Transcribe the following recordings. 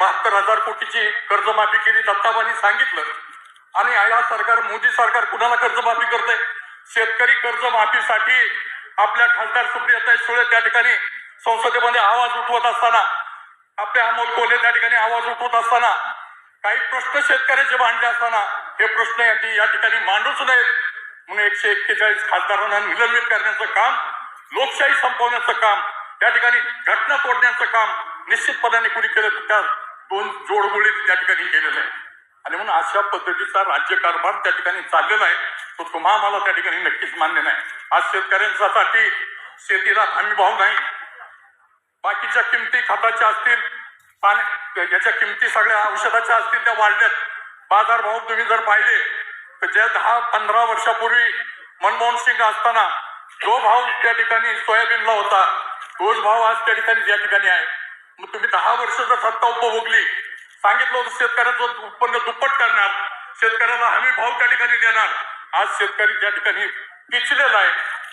बहात्तर हजार कोटीची कर्जमाफी केली दत्ताबानी सांगितलं. आणि या सरकार मोदी सरकार कुणाला कर्जमाफी करते शेतकरी कर्जमाफीसाठी आपल्या खासदार सुप्रियाताई सुळे त्या ठिकाणी संसदेमध्ये आवाज उठवत असताना आपले अमोल कोल्हे त्या ठिकाणी आवाज उठवत असताना काही प्रश्न शेतकऱ्याचे मांडले असताना हे प्रश्न यांनी या ठिकाणी मांडूच नयेत. म्हणून एकशे एक्केचाळीस खासदारांना निलंबित करण्याचं काम लोकशाही संपवण्याचं काम त्या ठिकाणी घटना तोडण्याचं काम निश्चितपणाने कुणी केलं तर त्या दोन जोडगोळी त्या ठिकाणी केलेलं आहे आणि म्हणून अशा पद्धतीचा राज्यकारभार त्या ठिकाणी चाललेला आहे. तो तुम्हा मला त्या ठिकाणी नक्कीच मान्य नाही. आज शेतकऱ्यांच्यासाठी शेतीला हमी भाव नाही. बाकीच्या किमती खताच्या असतील पाणी याच्या किमती सगळ्या औषधाच्या असतील त्या वाढल्यात. बाजार भाव तुम्ही जर पाहिले तर ज्या दहा पंधरा वर्षापूर्वी मनमोहन सिंग असताना जो भाव त्या ठिकाणी सोयाबीनला होता. तोच भाव आज त्या ठिकाणी त्या ठिकाणी आहे. मग तुम्ही दहा वर्ष जर सत्ता उपभोगली. सांगितलं होतं शेतकऱ्याचं उत्पन्न दुप्पट करणार. शेतकऱ्याला हमी भाव त्या ठिकाणी देणार. आज शेतकरी त्या ठिकाणी पिचलेला आहे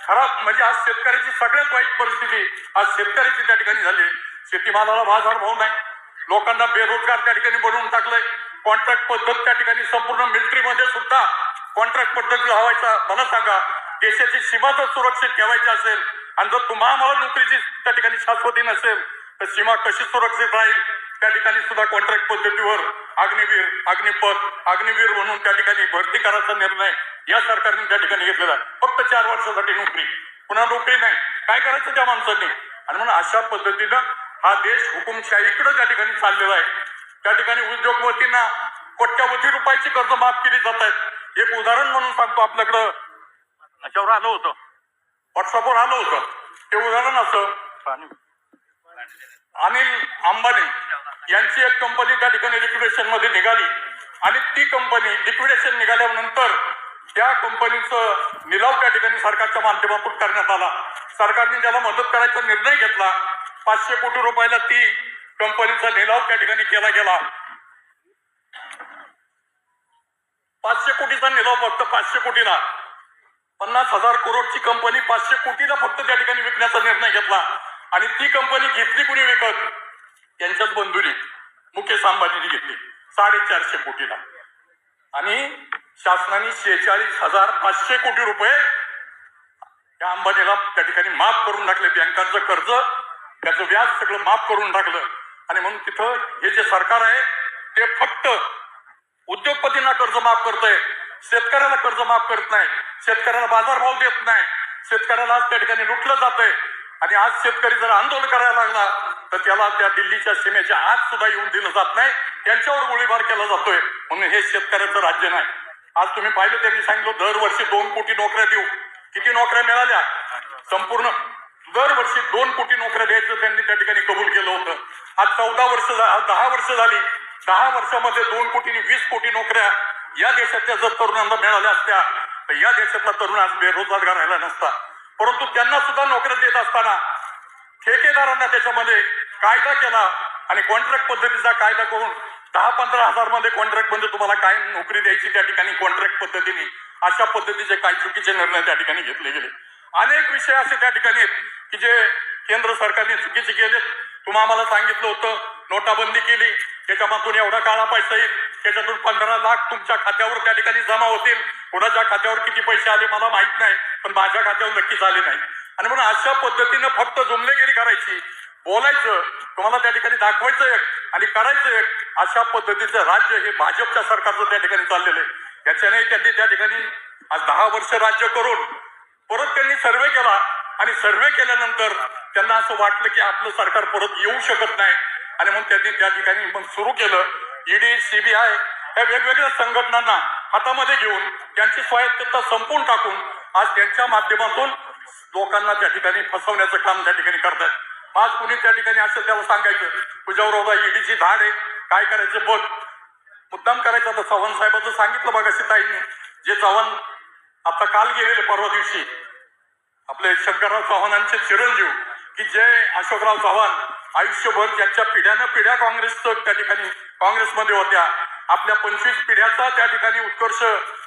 खराब म्हणजे आज शेतकऱ्याची सगळ्यात वाईट परिस्थिती आज शेतकऱ्याची त्या ठिकाणी झाली. आहे. शेतीमालाला बाजार भाव नाही. लोकांना बेरोजगार त्या ठिकाणी बनवून टाकलंय. कॉन्ट्रॅक्ट पद्धत त्या ठिकाणी संपूर्ण मिलिटरीमध्ये सुद्धा कॉन्ट्रॅक्ट पद्धत लावायचा मला सांगा देशाची सीमा जर सुरक्षित ठेवायची असेल आणि जर तुम्हाला मला नोकरीची त्या ठिकाणी शाश्वती नसेल तर सीमा कशी सुरक्षित राहील? त्या ठिकाणी सुद्धा कॉन्ट्रॅक्ट पद्धतीवर अग्निवीर अग्निपथ अग्निवीर म्हणून त्या ठिकाणी भरती करायचा निर्णय या सरकारने त्या ठिकाणी घेतलेला आहे. फक्त चार वर्षासाठी नोकरी. पुन्हा नोकरी नाही. काय करायचं त्या माणसांनी? आणि म्हणून अशा पद्धतीनं हा देश हुकुमशाहीकडे त्या ठिकाणी चाललेला आहे. त्या ठिकाणी उद्योगपतींना कोट्यावधी रुपयाची कर्ज माफ केली जात आहेत. एक उदाहरण म्हणून सांगतो आपल्याकडं. याच्यावर आलं होतं. व्हॉट्सअपवर आलं होतं. ते उदाहरण असं. अनिल अंबानी यांची एक कंपनी त्या ठिकाणी लिक्विडेशनमध्ये निघाली. आणि ती कंपनी लिक्विडेशन निघाल्यानंतर त्या कंपनीचं निलाव त्या ठिकाणी सरकारच्या माध्यमातून करण्यात आला. सरकारने ज्याला मदत करायचा निर्णय घेतला पाचशे कोटी रुपयाला ती कंपनीचा निलाव त्या ठिकाणी केला गेला. पाचशे कोटीचा निलाव फक्त पाचशे कोटीला. पन्नास हजार करोडची कंपनी पाचशे कोटीला फक्त त्या ठिकाणी विकण्याचा निर्णय घेतला. आणि ती कंपनी घेतली कुणी विकत? त्यांच्याच बंधुनी मुकेश अंबानीने घेतली. साडेचारशे कोटीला. आणि शासनाने शेहेचाळीस हजार पाचशे कोटी रुपये त्या अंबानीला त्या ठिकाणी माफ करून टाकले. बँकांचं कर्ज त्याचं व्याज सगळं माफ करून टाकलं. आणि म्हणून तिथं हे जे सरकार आहे ते फक्त उद्योगपतींना कर्ज माफ करतंय शेतकऱ्याला कर्ज माफ करत नाही शेतकऱ्याला बाजारभाव देत नाही शेतकऱ्याला त्या ठिकाणी लुटलं जातंय. आणि आज शेतकरी जर आंदोलन करायला लागला तर त्याला त्या दिल्लीच्या सीमेच्या आत सुद्धा येऊन दिलं जात नाही. त्यांच्यावर गोळीबार केला जातोय. म्हणून हे शेतकऱ्याचं राज्य नाही. आज तुम्ही पाहिलं त्यांनी सांगितलं दरवर्षी दोन कोटी नोकऱ्या देऊ. किती नोकऱ्या मिळाल्या? संपूर्ण दरवर्षी दोन कोटी नोकऱ्या द्यायचं त्यांनी त्या ठिकाणी कबूल केलं होतं. आज चौदा वर्ष झा- आज दहा वर्ष झाली. दहा वर्षामध्ये दोन कोटी वीस कोटी नोकऱ्या या देशातल्या जर तरुणांना मिळाल्या असत्या तर या देशातला तरुण आज बेरोजगार राहिला नसता. परंतु त्यांना सुद्धा नोकऱ्या देत असताना ठेकेदारांना त्याच्यामध्ये कायदा केला आणि कॉन्ट्रॅक्ट पद्धतीचा कायदा करून दहा पंधरा हजारमध्ये कॉन्ट्रॅक्ट म्हणजे तुम्हाला काय नोकरी द्यायची त्या ठिकाणी कॉन्ट्रॅक्ट पद्धतीने अशा पद्धतीचे काही चुकीचे निर्णय त्या ठिकाणी घेतले गेले. अनेक विषय असे त्या ठिकाणी की जे केंद्र सरकारने चुकीचे केले तुम्हाला आम्हाला सांगितलं होतं नोटाबंदी केली त्याच्यामधून एवढा काळा पैसा येईल त्याच्यातून पंधरा लाख तुमच्या खात्यावर त्या ठिकाणी जमा होतील. कोणाच्या खात्यावर किती पैसे आले मला माहीत नाही पण माझ्या खात्यावर नक्कीच आले नाही. आणि म्हणून अशा पद्धतीनं फक्त जुमलेगिरी करायची. बोलायचं तुम्हाला त्या ठिकाणी दाखवायचं एक आणि करायचं एक अशा पद्धतीचं राज्य हे भाजपच्या सरकारचं त्या ठिकाणी चाललेलं आहे. याच्याने त्यांनी त्या ठिकाणी आज दहा वर्ष राज्य करून परत त्यांनी सर्वे केला आणि सर्वे केल्यानंतर त्यांना असं वाटलं की आपलं सरकार परत येऊ शकत नाही. आणि मग त्यांनी त्या ठिकाणी मग सुरू केलं. ईडी सीबीआय या वेगवेगळ्या संघटनांना हातामध्ये घेऊन त्यांची स्वायत्तता संपवून टाकून आज त्यांच्या माध्यमातून लोकांना त्या ठिकाणी फसवण्याचं काम त्या ठिकाणी करतात आज कुणी त्या ठिकाणी असेल त्याला सांगायचं तुझ्यावर बाबा ईडीची धाड आहे. काय करायचं बघ. मुद्दाम करायचं आता चव्हाण साहेबांचं सांगितलं बघा सीताईंनी. जे चव्हाण आता काल गेलेले परवा दिवशी आपले शंकरराव चव्हाणांचे चिरंजीव की जे अशोकराव चव्हाण आयुष्यभर ज्यांच्या पिढ्यानं पिढ्या काँग्रेसचं त्या ठिकाणी काँग्रेसमध्ये होत्या. आपल्या पंचवीस पिढ्याचा त्या ठिकाणी उत्कर्ष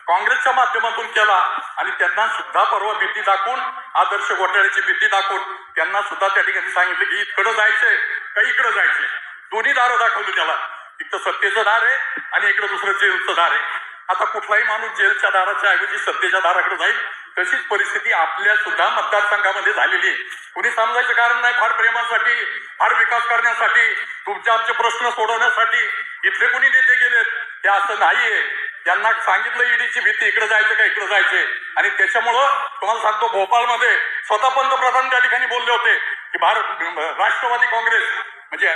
काँग्रेसच्या माध्यमातून केला आणि त्यांना सुद्धा परवा भीती दाखवून आदर्श घोटाळ्याची भीती दाखवून त्यांना सुद्धा त्या ठिकाणी सांगितलं की इकडं जायचंय का इकडं जायचंय. दोन्ही दारं दाखवली त्याला. इकडं सत्तेचं दार आहे आणि इकडं दुसरं जेलचं दार आहे. आता कुठलाही माणूस जेलच्या दाराच्या ऐवजी सत्तेच्या दाराकडे जाईल तशीच परिस्थिती आपल्या सुद्धा मतदारसंघामध्ये झालेली आहे. कुणी समजायचं कारण नाही फार प्रेमासाठी फार विकास करण्यासाठी तुमचे आमचे प्रश्न सोडवण्यासाठी इथले कुणी नेते गेलेत? हे असं नाहीये. त्यांना सांगितलं ईडीची भीती इकडे जायचं का इकडे जायचे? आणि त्याच्यामुळं तुम्हाला सांगतो भोपाळमध्ये स्वतः पंतप्रधान त्या ठिकाणी बोलले होते की भारत राष्ट्रवादी काँग्रेस म्हणजे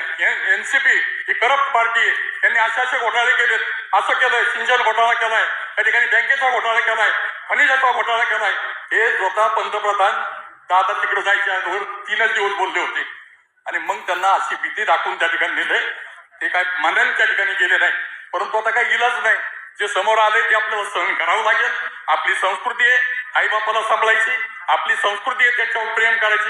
एनसीपी ही करप्ट पार्टी आहे. त्यांनी असे असे घोटाळे केलेत. असं केलंय सिंचन घोटाळा केलाय. त्या ठिकाणी बँकेचा घोटाळा केलाय. खनिजाचा घोटाळा केलाय. हे स्वतः पंतप्रधान दादा तिकडे जायचे तीनच दिवस बोलले होते. आणि मग त्यांना अशी भीती दाखवून त्या ठिकाणी नेले. ते काय मनाने त्या ठिकाणी गेले नाही. परंतु आता काही इलाज नाही. जे समोर आले ते आपल्याला सहन करावं लागेल. आपली संस्कृती आहे. आईबापाला सांभाळायची. आपली संस्कृती आहे त्याच्यावर प्रेम करायची.